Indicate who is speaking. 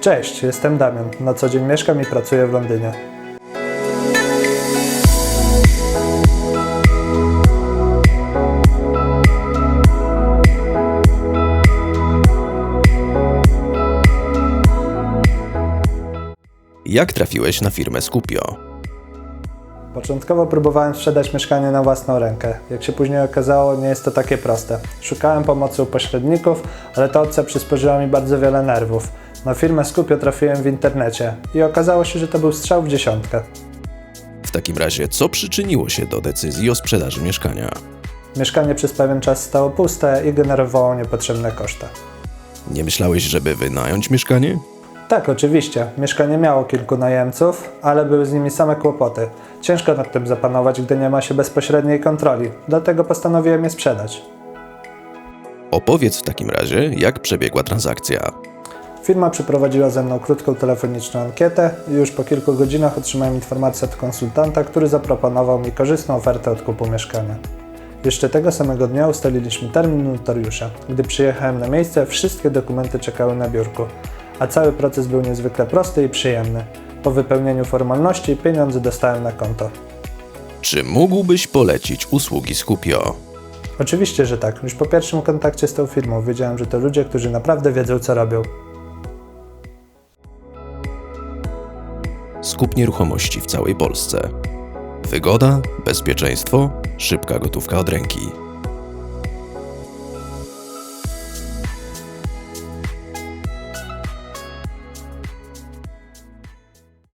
Speaker 1: Cześć, jestem Damian. Na co dzień mieszkam i pracuję w Londynie.
Speaker 2: Jak trafiłeś na firmę Skupio?
Speaker 1: Początkowo próbowałem sprzedać mieszkanie na własną rękę. Jak się później okazało, nie jest to takie proste. Szukałem pomocy u pośredników, ale ta opcja przysporzyła mi bardzo wiele nerwów. Na firmę Skupio trafiłem w internecie i okazało się, że to był strzał w dziesiątkę.
Speaker 2: W takim razie, co przyczyniło się do decyzji o sprzedaży mieszkania?
Speaker 1: Mieszkanie przez pewien czas stało puste i generowało niepotrzebne koszta.
Speaker 2: Nie myślałeś, żeby wynająć mieszkanie?
Speaker 1: Tak, oczywiście. Mieszkanie miało kilku najemców, ale były z nimi same kłopoty. Ciężko nad tym zapanować, gdy nie ma się bezpośredniej kontroli. Dlatego postanowiłem je sprzedać.
Speaker 2: Opowiedz w takim razie, jak przebiegła transakcja.
Speaker 1: Firma przeprowadziła ze mną krótką telefoniczną ankietę i już po kilku godzinach otrzymałem informację od konsultanta, który zaproponował mi korzystną ofertę odkupu mieszkania. Jeszcze tego samego dnia ustaliliśmy termin notariusza. Gdy przyjechałem na miejsce, wszystkie dokumenty czekały na biurku, a cały proces był niezwykle prosty i przyjemny. Po wypełnieniu formalności pieniądze dostałem na konto.
Speaker 2: Czy mógłbyś polecić usługi Skupio?
Speaker 1: Oczywiście, że tak. Już po pierwszym kontakcie z tą firmą wiedziałem, że to ludzie, którzy naprawdę wiedzą, co robią.
Speaker 2: Skup nieruchomości w całej Polsce. Wygoda, bezpieczeństwo, szybka gotówka od ręki.